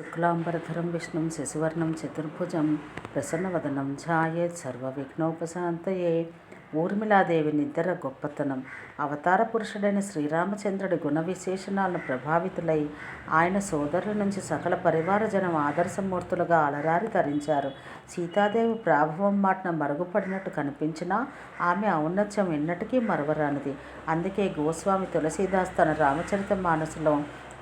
శుక్లాంబరధరం విష్ణుం శశివర్ణం చతుర్భుజం ప్రసన్నవదనం ఛాయేత్ సర్వవిఘ్నోపశాంతయే ఊర్మిళాదేవి నిద్ర గొప్పతనం. అవతార పురుషుడైన శ్రీరామచంద్రుడి గుణ విశేషణాలను ప్రభావితులై ఆయన సోదరుల నుంచి సకల పరివార జనం ఆదర్శమూర్తులుగా అలరారి ధరించారు. సీతాదేవి ప్రాభవం మాటన మరుగుపడినట్టు కనిపించినా ఆమె ఔన్నత్యం ఎన్నటికీ మరవరానిది. అందుకే గోస్వామి తులసీదాస్ తన రామచరిత మానసులో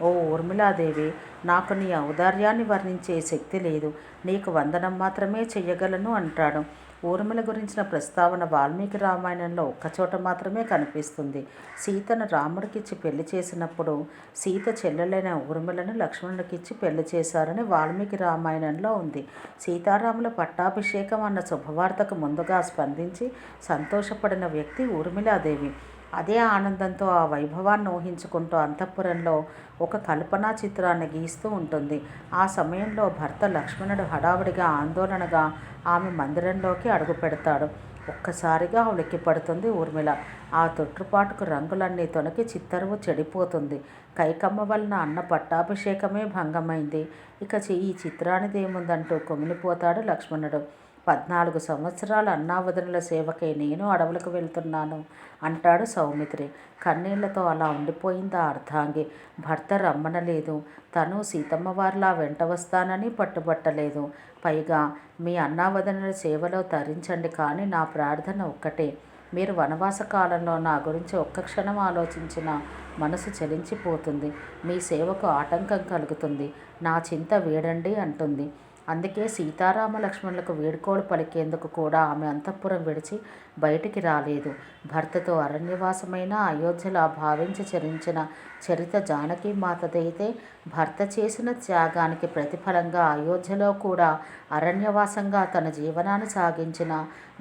ఓ ఊర్మిళాదేవి నాకు నీ ఔదార్యాన్ని వర్ణించే శక్తి లేదు. నీకు వందనం మాత్రమే చెయ్యగలను అంటాడు. ఊర్మిళ గురించిన ప్రస్తావన వాల్మీకి రామాయణంలో ఒక్కచోట మాత్రమే కనిపిస్తుంది. సీతను రాముడికిచ్చి పెళ్ళి చేసినప్పుడు సీత చెల్లెలైన ఊర్మిళను లక్ష్మణుడికిచ్చి పెళ్ళి చేశారని వాల్మీకి రామాయణంలో ఉంది. సీతారాముల పట్టాభిషేకం అన్న శుభవార్తకు ముందుగా స్పందించి సంతోషపడిన వ్యక్తి ఊర్మిళాదేవి. అదే ఆనందంతో ఆ వైభవాన్ని ఊహించుకుంటూ అంతఃపురంలో ఒక కల్పనా చిత్రాన్ని గీస్తూ ఉంటుంది. ఆ సమయంలో భర్త లక్ష్మణుడు హడావుడిగా ఆందోళనగా ఆమె మందిరంలోకి అడుగు పెడతాడు. ఒక్కసారిగా ఉలిక్కి పడుతుంది ఊర్మిళ. ఆ తొట్టుపాటుకు రంగులన్నీ తొనకి చిత్తరువు చెడిపోతుంది. కైకమ్మ వలన అన్న పట్టాభిషేకమే భంగమైంది. ఇక ఈ చిత్రానిదేముందంటూ కుమిలిపోతాడు లక్ష్మణుడు. పద్నాలుగు సంవత్సరాల అన్నావదనుల సేవకై నేను అడవులకు వెళ్తున్నాను అంటాడు సౌమిత్రి. కన్నీళ్ళతో అలా ఉండిపోయింది ఆ అర్ధాంగి. భర్త రమ్మనలేదు. తను సీతమ్మవారిలా వెంట వస్తానని పట్టుబట్టలేదు. పైగా మీ అన్నావదనుల సేవలో తరించండి కానీ నా ప్రార్థన ఒక్కటే. మీరు వనవాస కాలంలో నా గురించి ఒక్క క్షణం ఆలోచించిన మనసు చలించిపోతుంది. మీ సేవకు ఆటంకం కలుగుతుంది. నా చింత వీడండి అంటుంది. అందుకే సీతారామ లక్ష్మణులకు వేడుకోలు పలికేందుకు కూడా ఆమె అంతఃపురం విడిచి బయటికి రాలేదు. భర్తతో అరణ్యవాసమైన అయోధ్యలా భావించి చరించిన చరిత జానకి మాతదైతే భర్త చేసిన త్యాగానికి ప్రతిఫలంగా అయోధ్యలో కూడా అరణ్యవాసంగా తన జీవనాన్ని సాగించిన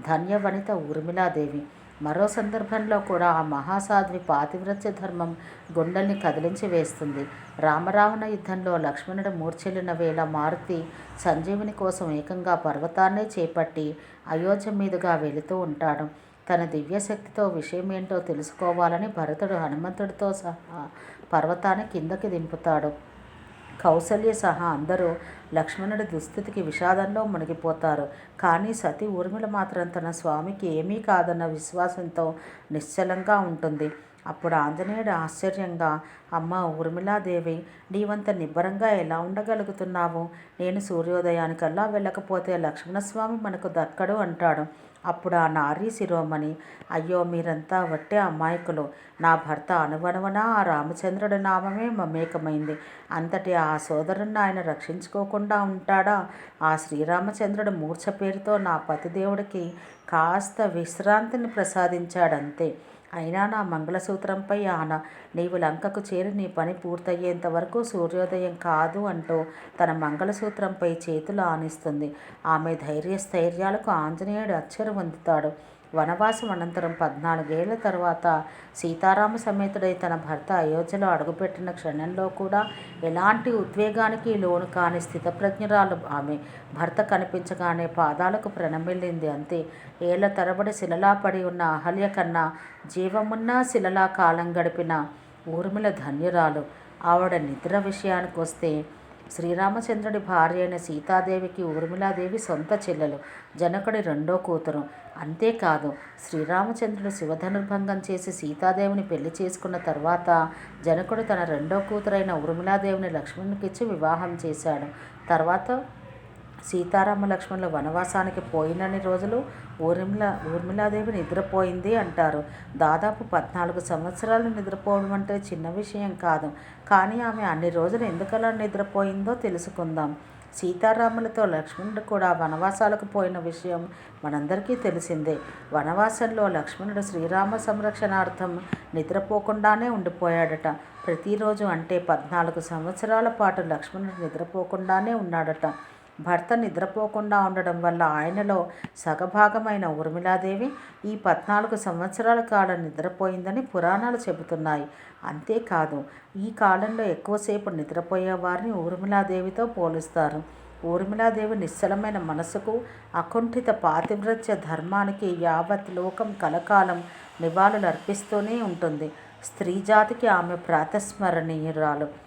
ధన్యవనిత ఊర్మిళాదేవి. మరో సందర్భంలో కూడా ఆ మహాసాధ్వి పాతివ్రత్య ధర్మం గుండెల్ని కదిలించి వేస్తుంది. రామరావణ యుద్ధంలో లక్ష్మణుడు మూర్చెల్లిన వేళ మారుతి సంజీవుని కోసం ఏకంగా పర్వతాన్నే చేపట్టి అయోధ్య మీదుగా వెళుతూ ఉంటాడు. తన దివ్యశక్తితో ఏంటో తెలుసుకోవాలని భరతుడు హనుమంతుడితో సహా పర్వతాన్ని కిందకి దింపుతాడు. కౌసల్య సహా అందరూ లక్ష్మణుడి దుస్థితికి విషాదంలో మునిగిపోతారు. కానీ సతి ఊర్మిళ మాత్రం తన స్వామికి ఏమీ కాదన్న విశ్వాసంతో నిశ్చలంగా ఉంటుంది. అప్పుడు ఆంజనేయుడు ఆశ్చర్యంగా అమ్మ ఊర్మిళాదేవి నీవంత నిబ్బరంగా ఎలా ఉండగలుగుతున్నావు? నేను సూర్యోదయానికల్లా వెళ్ళకపోతే లక్ష్మణస్వామి మనకు దక్కడు అంటాడు. అప్పుడు ఆ నారీ శిరోమణి. అయ్యో మీరంతా వట్టే అమాయకులు. నా భర్త అనువనువన ఆ రామచంద్రుడి నామమే మమేకమైంది. అంతటి ఆ సోదరుణ్ణి ఆయన రక్షించుకోకుండా ఉంటాడా? ఆ శ్రీరామచంద్రుడు మూర్ఛ పేరుతో నా పతిదేవుడికి కాస్త విశ్రాంతిని ప్రసాదించాడంతే. అయినా నా మంగళసూత్రంపై ఆన నీవు లంకకు చేరి నీ పని పూర్తయ్యేంత వరకు సూర్యోదయం కాదు అంటూ తన మంగళసూత్రంపై చేతులు ఆనిస్తుంది. ఆమె ధైర్యస్థైర్యాలకు ఆంజనేయుడు అచ్చరు పొందుతాడు వనవాసం అనంతరం పద్నాలుగేళ్ళ తర్వాత సీతారామ సమేతుడై తన భర్త అయోధ్యలో అడుగుపెట్టిన క్షణంలో కూడా ఎలాంటి ఉద్వేగానికి లోను కాని స్థితప్రజ్ఞురాలు ఆమె భర్త కనిపించగానే పాదాలకు ప్రణమిల్లింది అంతే. ఏళ్ళ తరబడి శిలలా పడి ఉన్న అహల్య కన్నా జీవమున్న శిలలా కాలం గడిపిన ఊర్మిళ ధన్యురాలు. ఆవిడ నిద్ర విషయానికి వస్తే శ్రీరామచంద్రుడి భార్య అయిన సీతాదేవికి ఊర్మిళాదేవి సొంత చెల్లెలు జనకుడి రెండో కూతురు. అంతేకాదు శ్రీరామచంద్రుడు శివధనుర్భంగం చేసి సీతాదేవిని పెళ్ళి చేసుకున్న తర్వాత జనకుడు తన రెండో కూతురైన ఊర్మిళాదేవిని లక్ష్మణునికిచ్చి వివాహం చేశాడు. తర్వాత సీతారామ లక్ష్మణులు వనవాసానికి పోయినన్ని రోజులు ఊర్మిళ ఊర్మిళాదేవి నిద్రపోయింది అంటారు. దాదాపు పద్నాలుగు సంవత్సరాలు నిద్రపోవడం అంటే చిన్న విషయం కాదు. కానీ ఆమె అన్ని రోజులు ఎందుకలా నిద్రపోయిందో తెలుసుకుందాం. సీతారాములతో లక్ష్మణుడు కూడా వనవాసాలకు పోయిన విషయం మనందరికీ తెలిసిందే. వనవాసంలో లక్ష్మణుడు శ్రీరామ సంరక్షణార్థం నిద్రపోకుండానే ఉండిపోయాడట. ప్రతిరోజు అంటే పద్నాలుగు సంవత్సరాల పాటు లక్ష్మణుడు నిద్రపోకుండానే ఉన్నాడట. భర్త నిద్రపోకుండా ఉండడం వల్ల ఆయనలో సగభాగమైన ఊర్మిళాదేవి ఈ పద్నాలుగు సంవత్సరాల కాలం నిద్రపోయిందని పురాణాలు చెబుతున్నాయి. అంతేకాదు ఈ కాలంలో ఎక్కువసేపు నిద్రపోయే వారిని ఊర్మిళాదేవితో పోలుస్తారు. ఊర్మిళాదేవి నిశ్చలమైన మనసుకు అకుంఠిత పాతివ్రత్య ధర్మానికి యావత్ లోకం కలకాలం నివాళులు అర్పిస్తూనే ఉంటుంది. స్త్రీ జాతికి ఆమె ప్రాతస్మరణీయురాలు.